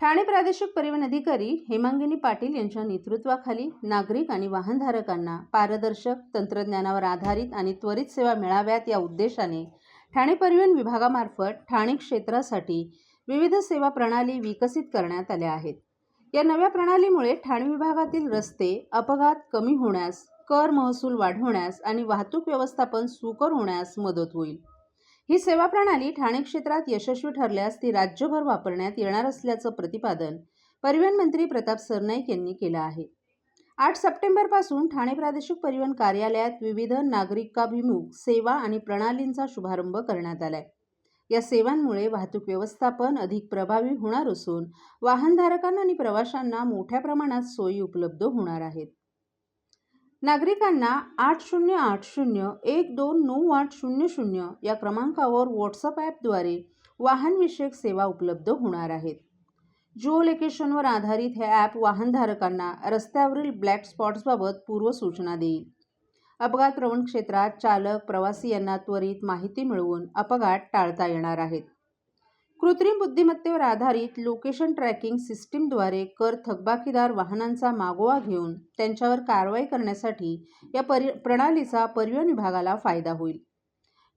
ठाणे प्रादेशिक परिवहन अधिकारी हेमांगिनी पाटील यांच्या नेतृत्वाखाली नागरिक आणि वाहनधारकांना पारदर्शक तंत्रज्ञानावर आधारित आणि त्वरित सेवा मिळाव्यात या उद्देशाने ठाणे परिवहन विभागामार्फत ठाणे क्षेत्रासाठी विविध सेवा प्रणाली विकसित करण्यात आल्या आहेत. या नव्या प्रणालीमुळे ठाणे विभागातील रस्ते अपघात कमी होण्यास कर महसूल वाढवण्यास आणि वाहतूक व्यवस्थापन सुकर होण्यास मदत होईल. ही सेवा प्रणाली ठाणे क्षेत्रात यशस्वी ठरल्यास ती राज्यभर वापरण्यात येणार असल्याचं प्रतिपादन परिवहन मंत्री प्रताप सरनाईक यांनी केलं आहे. आठ सप्टेंबरपासून ठाणे प्रादेशिक परिवहन कार्यालयात विविध नागरिकाभिमुख सेवा आणि प्रणालींचा शुभारंभ करण्यात आलाय. या सेवांमुळे वाहतूक व्यवस्थापन अधिक प्रभावी होणार असून वाहनधारकांना आणि प्रवाशांना मोठ्या प्रमाणात सोयी उपलब्ध होणार आहेत. नागरिकांना आठ शून्य आठ शून्य एक दोन नऊ आठ शून्य शून्य या क्रमांकावर व्हॉट्सअप ॲपद्वारे वाहनविषयक सेवा उपलब्ध होणार आहेत. जिओ लोकेशनवर आधारित हे ॲप वाहनधारकांना रस्त्यावरील ब्लॅक स्पॉट्सबाबत पूर्वसूचना देईल. अपघात प्रवण क्षेत्रात चालक प्रवासी यांना त्वरित माहिती मिळवून अपघात टाळता येणार आहेत. कृत्रिम बुद्धिमत्तेवर आधारित लोकेशन ट्रॅकिंग सिस्टीमद्वारे कर थकबाकीदार वाहनांचा मागोवा घेऊन त्यांच्यावर कारवाई करण्यासाठी या परि प्रणालीचा परिवहन विभागाला फायदा होईल.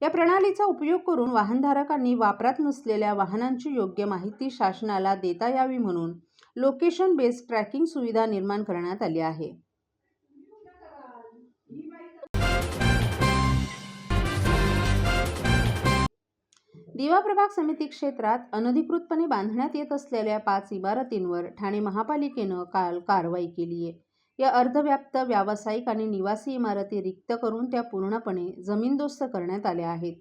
या प्रणालीचा उपयोग करून वाहनधारकांनी वापरात नसलेल्या वाहनांची योग्य माहिती शासनाला देता यावी म्हणून लोकेशन बेस्ड ट्रॅकिंग सुविधा निर्माण करण्यात आली आहे. दिवा प्रभाग समिती क्षेत्रात अनधिकृतपणे बांधण्यात येत असलेल्या पाच इमारतींवर ठाणे महापालिकेनं काल कारवाई केली आहे. या अर्धव्याप्त व्यावसायिक आणि निवासी इमारती रिक्त करून त्या पूर्णपणे जमीनदोस्त करण्यात आल्या आहेत.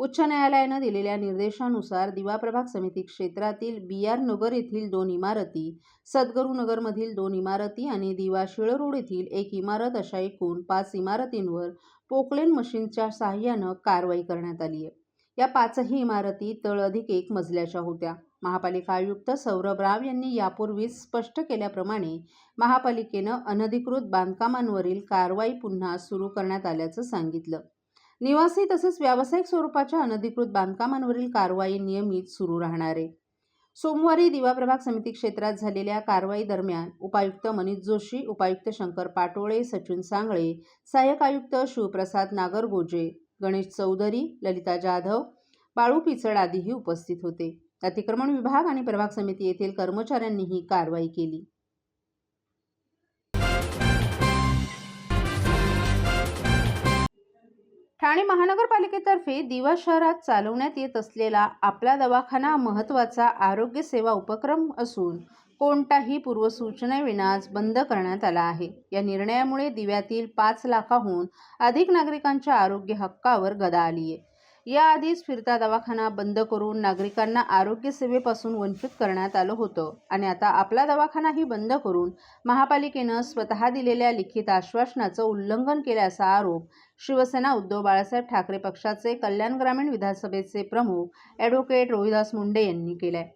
उच्च न्यायालयानं दिलेल्या निर्देशानुसार दिवा प्रभाग समिती क्षेत्रातील बी आर नगर येथील दोन इमारती सद्गुरू नगरमधील दोन इमारती आणि दिवा शिळ रोड येथील एक इमारत अशा एकूण पाच इमारतींवर पोकलेन मशीनच्या सहाय्यानं कारवाई करण्यात आली आहे. या पाचही इमारती तळ अधिक एक मजल्याच्या होत्या. महापालिका आयुक्त सौरभ राव यांनी यापूर्वीच स्पष्ट केल्याप्रमाणे महापालिकेनं अनधिकृत बांधकामांवरील कारवाई पुन्हा सुरू करण्यात आल्याचं सांगितलं. निवासी तसंच व्यावसायिक स्वरूपाच्या अनधिकृत बांधकामांवरील कारवाई नियमित सुरू राहणार. आहे सोमवारी दिवा प्रभाग समिती क्षेत्रात झालेल्या कारवाई दरम्यान उपायुक्त मनीष जोशी उपायुक्त शंकर पाटोळे सचिन सांगळे सहाय्यक आयुक्त शिवप्रसाद नागरगोजे गणेश चौधरी ललिता जाधव बाळू पिचड आदीही उपस्थित होते. अतिक्रमण विभाग आणि प्रभाग समिती येथील कर्मचाऱ्यांनीही कारवाई केली. ठाणे महानगरपालिकेतर्फे दिवा शहरात चालवण्यात येत असलेला आपला दवाखाना महत्त्वाचा आरोग्य सेवा उपक्रम असून कोणताही पूर्वसूचनेविनाच बंद करण्यात आला आहे. या निर्णयामुळे दिव्यातील पाच लाखाहून अधिक नागरिकांच्या आरोग्य हक्कावर गदा आली आहे. याआधीच फिरता दवाखाना बंद करून नागरिकांना आरोग्य सेवेपासून वंचित करण्यात आलं होतं आणि आता आपला दवाखानाही बंद करून महापालिकेनं स्वतः दिलेल्या लिखित आश्वासनाचं उल्लंघन केल्याचा आरोप शिवसेना उद्धव बाळासाहेब ठाकरे पक्षाचे कल्याण ग्रामीण विधानसभेचे प्रमुख ॲडव्होकेट रोहिदास मुंडे यांनी केलाय.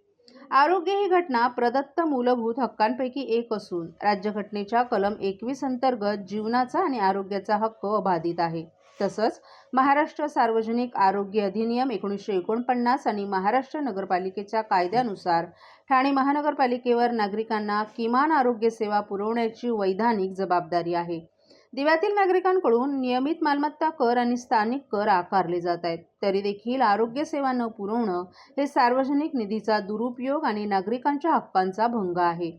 आरोग्य ही घटना प्रदत्त मूलभूत हक्कांपैकी एक असून राज्यघटनेच्या कलम एकवीस अंतर्गत जीवनाचा आणि आरोग्याचा हक्क अबाधित आहे. तसंच महाराष्ट्र सार्वजनिक आरोग्य अधिनियम एकोणीसशे एकोणपन्नास आणि महाराष्ट्र नगरपालिकेच्या कायद्यानुसार ठाणे महानगरपालिकेवर नागरिकांना किमान आरोग्य सेवा पुरवण्याची वैधानिक जबाबदारी आहे. दिव्यातील नागरिकांकडून नियमित मालमत्ता कर आणि स्थानिक कर आकारले जात आहेत. तरी देखील आरोग्य सेवा न पुरवणं हे सार्वजनिक निधीचा दुरुपयोग आणि नागरिकांच्या हक्कांचा भंग आहे.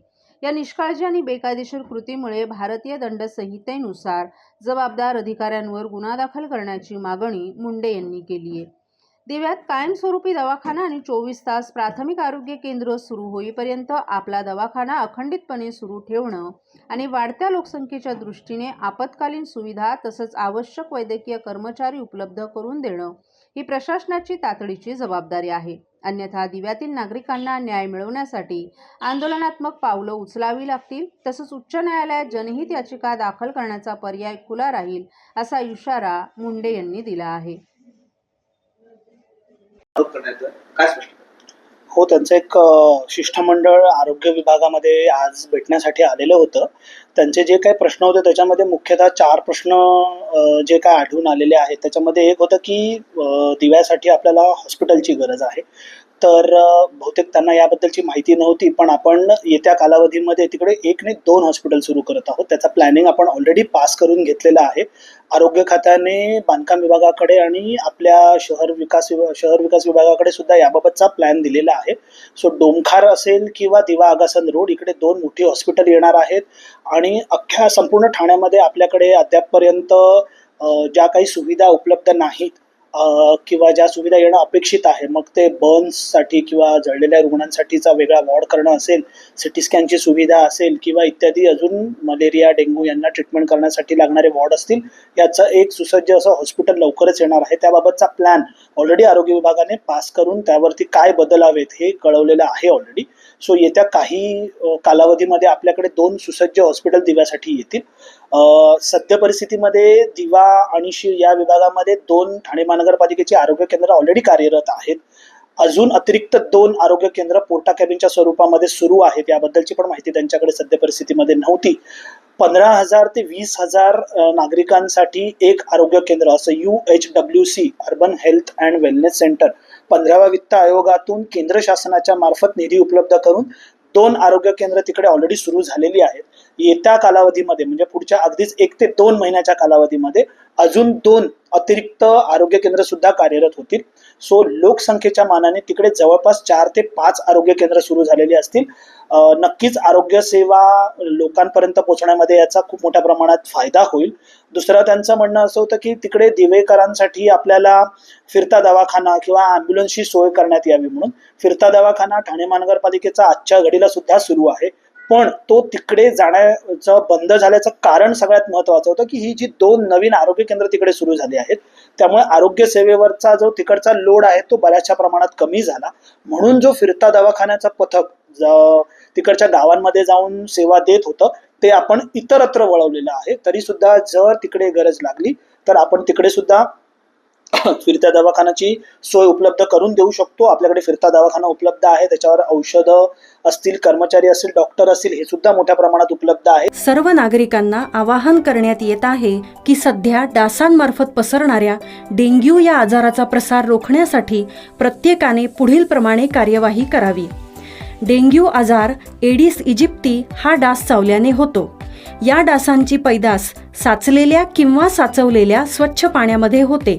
या निष्काळजी आणि बेकायदेशीर कृतीमुळे भारतीय दंड संहितेनुसार जबाबदार अधिकाऱ्यांवर गुन्हा दाखल करण्याची मागणी मुंडे यांनी केली आहे. दिव्यात कायमस्वरूपी दवाखाना आणि चोवीस तास प्राथमिक आरोग्य केंद्र सुरू होईपर्यंत आपला दवाखाना अखंडितपणे सुरू ठेवणं आणि वाढत्या लोकसंख्येच्या दृष्टीने आपत्कालीन सुविधा तसंच आवश्यक वैद्यकीय कर्मचारी उपलब्ध करून देणं ही प्रशासनाची तातडीची जबाबदारी आहे. अन्यथा दिव्यातील नागरिकांना न्याय मिळवण्यासाठी आंदोलनात्मक पावलं उचलावी लागतील तसंच उच्च न्यायालयात जनहित याचिका दाखल करण्याचा पर्याय खुला राहील असा इशारा मुंडे यांनी दिला आहे. करण्याचं काय स्पष्ट हो त्यांचं एक शिष्टमंडळ आरोग्य विभागामध्ये आज भेटण्यासाठी आलेलं होतं. त्यांचे जे काही प्रश्न होते त्याच्यामध्ये मुख्यतः चार प्रश्न जे काय आढळून आलेले आहेत. त्याच्यामध्ये एक होतं की दिव्यासाठी आपल्याला हॉस्पिटलची गरज आहे. तर बहुतेक त्यांना याबद्दलची माहिती नव्हती पण आपण येत्या कालावधीमध्ये तिकडे एक ने दोन हॉस्पिटल सुरू करत आहोत. त्याचा प्लॅनिंग आपण ऑलरेडी पास करून घेतलेला आहे. आरोग्य खात्याने बांधकाम विभागाकडे आणि आपल्या शहर विकास विभा शहर विकास विभागाकडे सुद्धा याबाबतचा प्लॅन दिलेला आहे. सो डोमखार असेल किंवा दिवा आगासन रोड इकडे दोन मोठी हॉस्पिटल येणार आहेत. आणि अख्ख्या संपूर्ण ठाण्यामध्ये आपल्याकडे अद्यापपर्यंत ज्या काही सुविधा उपलब्ध नाहीत किंवा ज्या सुविधा येणं अपेक्षित आहे मग ते बर्न्ससाठी किंवा जळलेल्या रुग्णांसाठीचा वेगळा वॉर्ड करणं असेल सिटी स्कॅनची सुविधा असेल किंवा इत्यादी अजून मलेरिया डेंग्यू यांना ट्रीटमेंट करण्यासाठी लागणारे वॉर्ड असतील याचं एक सुसज्ज असं हॉस्पिटल लवकरच येणार आहे. त्याबाबतचा प्लॅन ऑलरेडी आरोग्य विभागाने पास करून त्यावरती काय बदलावेत हे कळवलेलं आहे ऑलरेडी सो येत्या काही कालावधीमध्ये आपल्याकडे दोन सुसज्ज हॉस्पिटल दिव्यासाठी येतील. सद्य परिस्थितीमध्ये दिवा आणि शी या विभागामध्ये दोन ठाणे महानगरपालिकेची आरोग्य केंद्र ऑलरेडी कार्यरत आहेत. अजून अतिरिक्त दोन आरोग्य केंद्र पोर्टा कॅबिनच्या स्वरूपामध्ये सुरू आहेत याबद्दलची पण माहिती त्यांच्याकडे सद्य परिस्थितीमध्ये नव्हती. पंधरा हजार ते वीस हजार नागरिकांसाठी एक आरोग्य केंद्र असं U H W C urban health and wellness centre पंधराव्या वित्त आयोगातून केंद्र शासनाच्या मार्फत निधी उपलब्ध करून दोन आरोग्य केंद्र तिकडे ऑलरेडी सुरू झालेली आहेत. येत्या कालावधीमध्ये म्हणजे पुढच्या अगदीच एक ते दोन महिन्याच्या कालावधीमध्ये अजून दोन अतिरिक्त आरोग्य केंद्र सुद्धा कार्यरत होतील. सो लोकसंख्येच्या मानाने तिकडे जवळपास चार ते पाच आरोग्य केंद्र सुरू झालेली असतील. नक्कीच आरोग्य सेवा लोकांपर्यंत पोहोचण्यामध्ये याचा खूप मोठ्या प्रमाणात फायदा होईल. दुसरं त्यांचं म्हणणं असं होतं की तिकडे दिवेकरांसाठी आपल्याला फिरता दवाखाना किंवा ॲम्ब्युलन्सची सोय करण्यात यावी म्हणून फिरता दवाखाना ठाणे महानगरपालिकेचा आजच्या घडीला सुद्धा सुरू आहे. पण तो तिकडे जाण्याचं बंद झाल्याचं कारण सगळ्यात महत्वाचं होतं की ही जी दोन नवीन आरोग्य केंद्र तिकडे सुरू झाली आहेत त्यामुळे आरोग्य सेवेवरचा जो तिकडचा लोड आहे तो बऱ्याचशा प्रमाणात कमी झाला. म्हणून जो फिरता दवाखान्याचा पथक तिकडच्या गावांमध्ये जाऊन सेवा देत होतं ते आपण इतरत्र वळवलेलं आहे तरी सुद्धा जर तिकडे गरज लागली तर आपण तिकडे सुद्धा फिरत्या दवाखान्याची सोय उपलब्ध करून देऊ शकतो. आपल्याकडे फिरता दवाखाना उपलब्ध आहे. त्याच्यावर औषधं असतील कर्मचारी असतील डॉक्टर असतील हे सुद्धा मोठ्या प्रमाणात उपलब्ध आहे. सर्व नागरिकांना आवाहन करण्यात येत आहे की सध्या डासांमार्फत पसरणाऱ्या डेंग्यू या आजाराचा प्रसार रोखण्यासाठी प्रत्येकाने पुढील प्रमाणे कार्यवाही करावी. डेंग्यू आजार एडिस इजिप्ती हा डास चावल्याने होतो. या डासांची पैदास साचलेल्या किंवा साचवलेल्या स्वच्छ पाण्यामध्ये होते.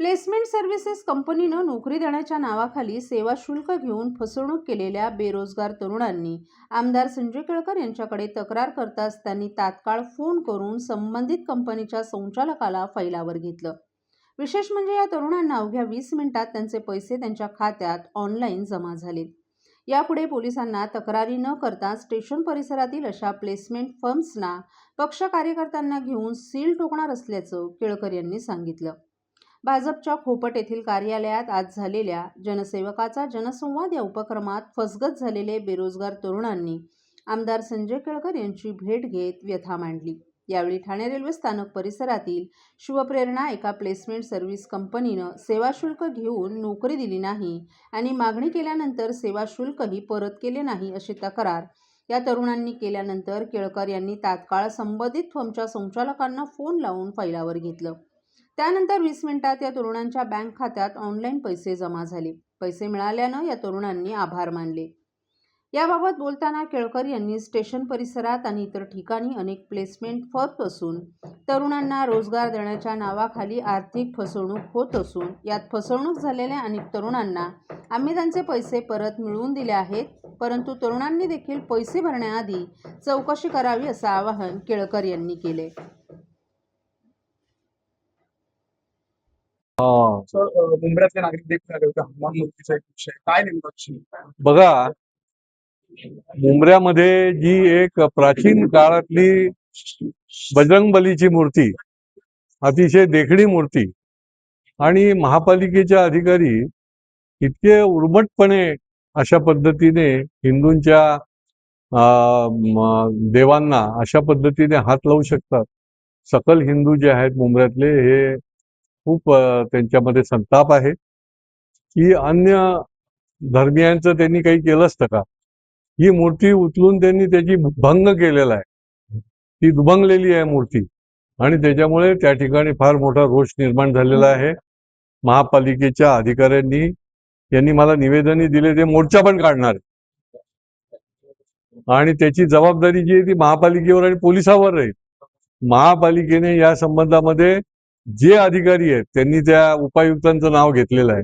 प्लेसमेंट सर्व्हिसेस कंपनीनं नोकरी देण्याच्या नावाखाली सेवा शुल्क घेऊन फसवणूक केलेल्या बेरोजगार तरुणांनी आमदार संजय केळकर यांच्याकडे तक्रार करताच त्यांनी तात्काळ फोन करून संबंधित कंपनीच्या संचालकाला फैलावर घेतलं. विशेष म्हणजे या तरुणांना अवघ्या वीस मिनिटात त्यांचे पैसे त्यांच्या खात्यात ऑनलाईन जमा झाले. यापुढे पोलिसांना तक्रारी न करता स्टेशन परिसरातील अशा प्लेसमेंट फर्म्सना पक्ष कार्यकर्त्यांना घेऊन सील ठोकणार असल्याचं केळकर यांनी सांगितलं. भाजपच्या खोपट येथील कार्यालयात आज झालेल्या जनसेवकाचा जनसंवाद या उपक्रमात फसगत झालेले बेरोजगार तरुणांनी आमदार संजय केळकर यांची भेट घेत व्यथा मांडली. यावेळी ठाणे रेल्वे स्थानक परिसरातील शिवप्रेरणा एका प्लेसमेंट सर्व्हिस कंपनीनं सेवा शुल्क घेऊन नोकरी दिली नाही आणि मागणी केल्यानंतर सेवा शुल्कही परत केले नाही अशी तक्रार या तरुणांनी केल्यानंतर केळकर यांनी तात्काळ संबंधित फर्मच्या संचालकांना फोन लावून फैलावर घेतलं. त्यानंतर वीस मिनिटात या तरुणांच्या बँक खात्यात ऑनलाईन पैसे जमा झाले. पैसे मिळाल्यानं या तरुणांनी आभार मानले. याबाबत बोलताना केळकर यांनी स्टेशन परिसरात आणि इतर ठिकाणी अनेक प्लेसमेंट फर्म असून तरुणांना रोजगार देण्याच्या नावाखाली आर्थिक फसवणूक होत असून यात फसवणूक झालेल्या अनेक तरुणांना आम्ही त्यांचे पैसे परत मिळवून दिले आहेत परंतु तरुणांनी देखील पैसे भरण्याआधी चौकशी करावी असं आवाहन केळकर यांनी केले. हा. सर मुंबईतले नागरिक देखील आले होते हनुमान मूर्तीचा एक विषय. काय नेमका बघा मुंबऱ्यामध्ये जी एक प्राचीन काळातली बजरंगबलीची मूर्ती अतिशय देखणी मूर्ती आणि महापालिकेचे अधिकारी इतके उर्मटपणे अशा पद्धतीने हिंदूंच्या देवांना अशा पद्धतीने हात लावू शकतात. सकल हिंदू जे आहेत मुंबऱ्यातले हे खूप त्यांच्यामध्ये संताप आहे की अन्य धर्मियांचं त्यांनी काही केलं असतं का? ही मूर्ती उचलून त्यांनी त्याची भंग केलेला आहे. ती दुभंगलेली आहे मूर्ती आणि त्याच्यामुळे त्या ठिकाणी फार मोठा रोष निर्माण झालेला आहे. महापालिकेच्या अधिकाऱ्यांनी यांनी मला निवेदनही दिले ते मोर्चा पण काढणार आणि त्याची जबाबदारी जी आहे ती महापालिकेवर आणि पोलिसावर राहील. महापालिकेने या संबंधामध्ये जे अधिकारी आहेत त्यांनी त्या उपायुक्तांचं नाव घेतलेलं आहे.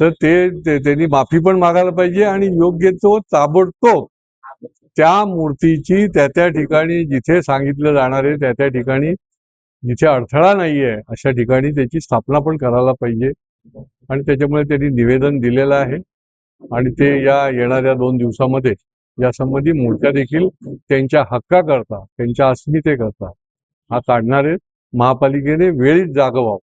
तर ते त्यांनी माफी पण मागायला पाहिजे आणि योग्य तो ताबडतोब त्या मूर्तीची त्या त्या ठिकाणी जिथे सांगितलं जाणार आहे त्या त्या ठिकाणी जिथे अडथळा नाहीये अशा ठिकाणी त्याची स्थापना पण करायला पाहिजे. आणि त्याच्यामुळे त्यांनी निवेदन दिलेलं आहे. आणि ते या येणाऱ्या दोन दिवसामध्ये यासंबंधी मूर्त्या देखील त्यांच्या हक्काकरता त्यांच्या अस्मितेकरता हा काढणार आहेत. महापालिकेने वेळीच जागं व्हावं.